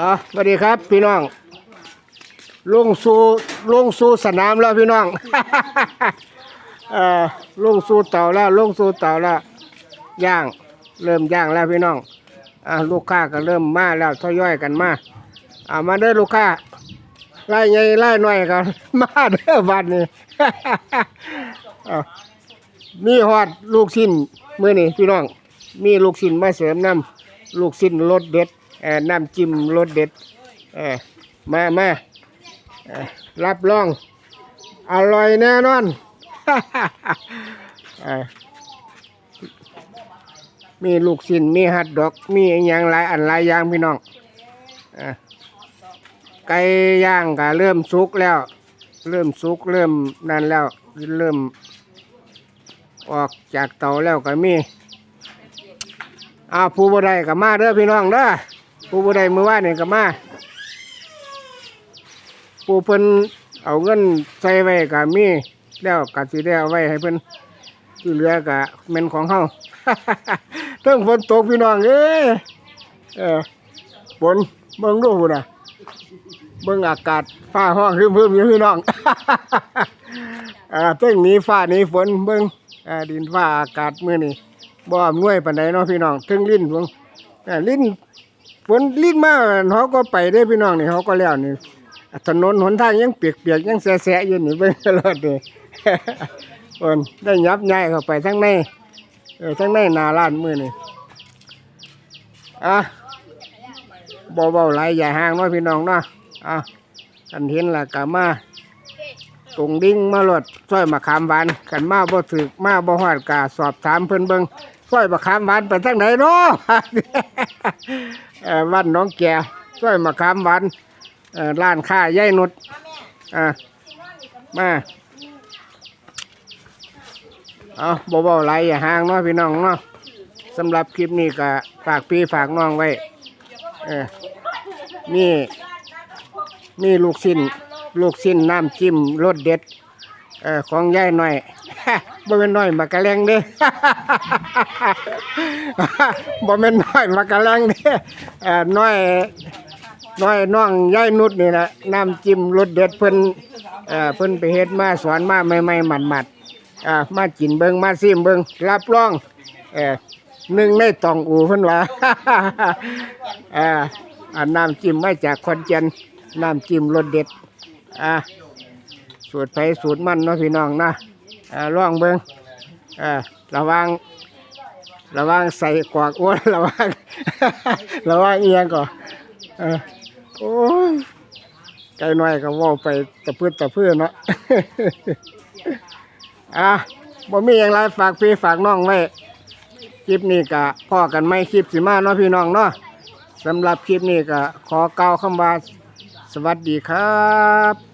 อะสวัสดีครับ พี่น้อง ลงสู่ลงสู่สนามแล้วพี่น้อง เอ่อลงสู่เต่าแล้วลงสู่เต่าแล้วย่าง เริ่มย่างแล้วพี่น้องอะลูกค้าก็เริ่มมาแล้วทยอยกันมาอ่ามาเด้อลูกค้าไล่ใหญ่ไล่หน้อยกันมาเด้อบัดนี้มีฮอดลูกชิ้นมื้อนี้พี่น้อง มีลูกชิ้นมาเสริมน้ำลูกชิ้นรสเด็ด น้ำจิ้มรสเด็ดมามาเอ่อรับรอง อร่อยแน่นอนมีลูกชิ้นมีฮัดดอก มีอย่างหลายอันหลายอย่างพี่น้องอไก่ย่างก็เริ่มสุกแล้ว เริ่มสุกเริ่มนั่นแล้วเริ่ม ออกจากเตาแล้วก็มีอ้าวผู้บ่ได้ก็มาเด้อพี่น้องเด้อ ผู้บ่ได้มื้อวานนี่ก็มาผู้เพิ่นเอาเงินใส่ไว้ก็มีแล้วก็สิได้เอาไว้ให้เพิ่นที่เหลือก็แม่นของเฮาเทิงฝนตกพี่น้องเอ้ยเออฝนเบิ่งดูพุ่นน่ะเบิ่งอากาศฟ้าห้องรึมๆอยู่พี่น้อง อ่าเทิงหนี้ฟ้าหนี้ฝนเบิ่งอ่าดินฟ้าอากาศมื้อนี้บ่อำนวยปานใดเนาะพี่น้องถึงลิ้นเพิ่งอ่าลิ้น ฝนลิ้นมากเฮาก็ไปได้พี่น้องนี่เฮาก็แล้วนี่ถนนหนทางยังเปียกๆยังแสะๆอยู่นี่เบิ่งตลอดนี่เพิ่นได้ยับย้ายเข้าไปทางในเออทางในนาร้านมือนี้อะบ่เว้าหลอย่าห่างเนาะพี่น้องเนาะอะกันเห็นล้วก็มาตรงดิ่งมาหลดซอยมะขามหวานกันมาบ่ถึกมาบ่ฮอดกาสอบถามเพิ่นเบิง ซอยมะขามหวานไปทางไหนเนาะเอ่อบ้านน้องแก่ซอยมะขามหวานร้านค้ายายนุชมาเอาบ่เว้าหลอย่าห่างเนาะพี่น้องเนาะสำหรับคลิปนี้ก็ฝากพี่ฝากน้องไว้เออนี่นี่ลูกชิ้น ลูกชิ้นน้ำจิ้มรสเด็ด เออของยายหน่อยบ่แม่นน้อยมากระแลงเด้บ่แม่นน้อยมากระแลงเด้เอ่อน้อยน้อยน้องยายนุชนี่นะน้ำจิ้มรสเด็ดเพิ่นเอ่อเพิ่นไปเฮ็ดมาสอนมาใหม่ๆหมัดๆอ่ามากินเบิ่งมาซิมเบิ่งรับรองเอ่อหนึ่งในตองอูเพิ่นว่าอ่าอันน้ำจิ้มมาจากคอนเจนน้ำจิ้มรสเด็ดอ่า สูตรไปสูตรมันเนาะพี่น้องนะอ่าลองเบิ่งอ่าระวังระวังใส่กวากอ้วนระวัง ระวังเอียงก่อนเออโอ้ยไก่น้อยก็ว่าไปตะพื้นตะพื้นเนาะ อะบ่มีอย่างไรฝากพี่ฝากน้องไว้คลิปนี้ก็พ่อกันไม่คลิปสิมาเนาะพี่น้องเนาะสำหรับคลิปนี้ก็ขอเกล่าวคำว่าสวัสดีครับ